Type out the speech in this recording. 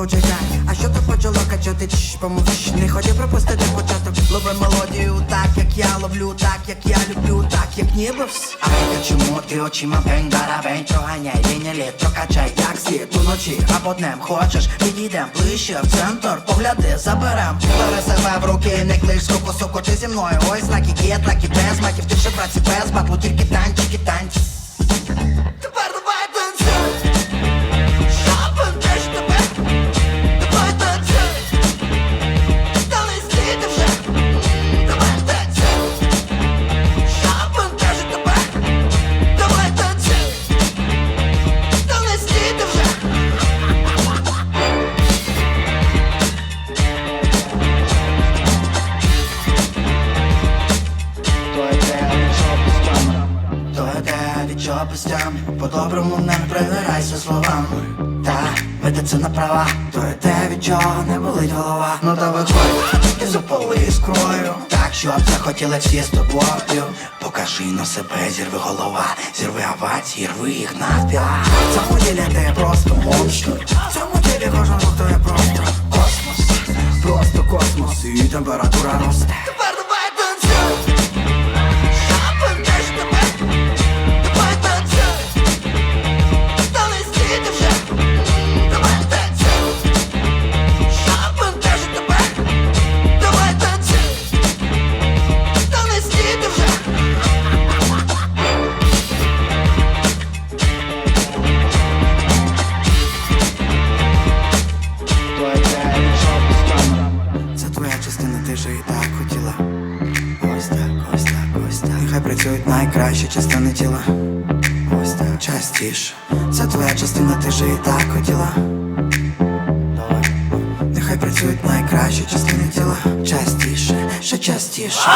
почуття, а що то почало качати, чш, помовч Не хочу пропустити початок. Лови мелодію, так як я ловлю, так як я люблю, так як ніби вс. А я чому ти очима бень, дарабень, ганяй, лінія літ, то качай, як слід у ночі або днем хочеш, підійдем ближче в центр, погляди, заберем. Бери себе в руки, не клич, скоку, суку, ти зі мною. Ой, знаки, є, траки, без маків, ти ще праці без батлу, тільки танчики, танчики. Пустям По-доброму не придирайся словами. Та медицина права То йде від чого не болить голова. Ну та виходь і запали іскрою Так, щоб захотіли всі з тобою. Покажи на себе, зірви голова Зірви авації, рви їх навпіл. В цьому ділі ти просто монстр В цьому ділі кожен частина, ти же і так хотіла. Ось так, ось так, ось так. Нехай працюють найкращі частини тіла. Ось так, частіше. Це твоя частина, ти же і так хотіла. Нехай працюють найкращі частини тіла. Частіше, ще частіше.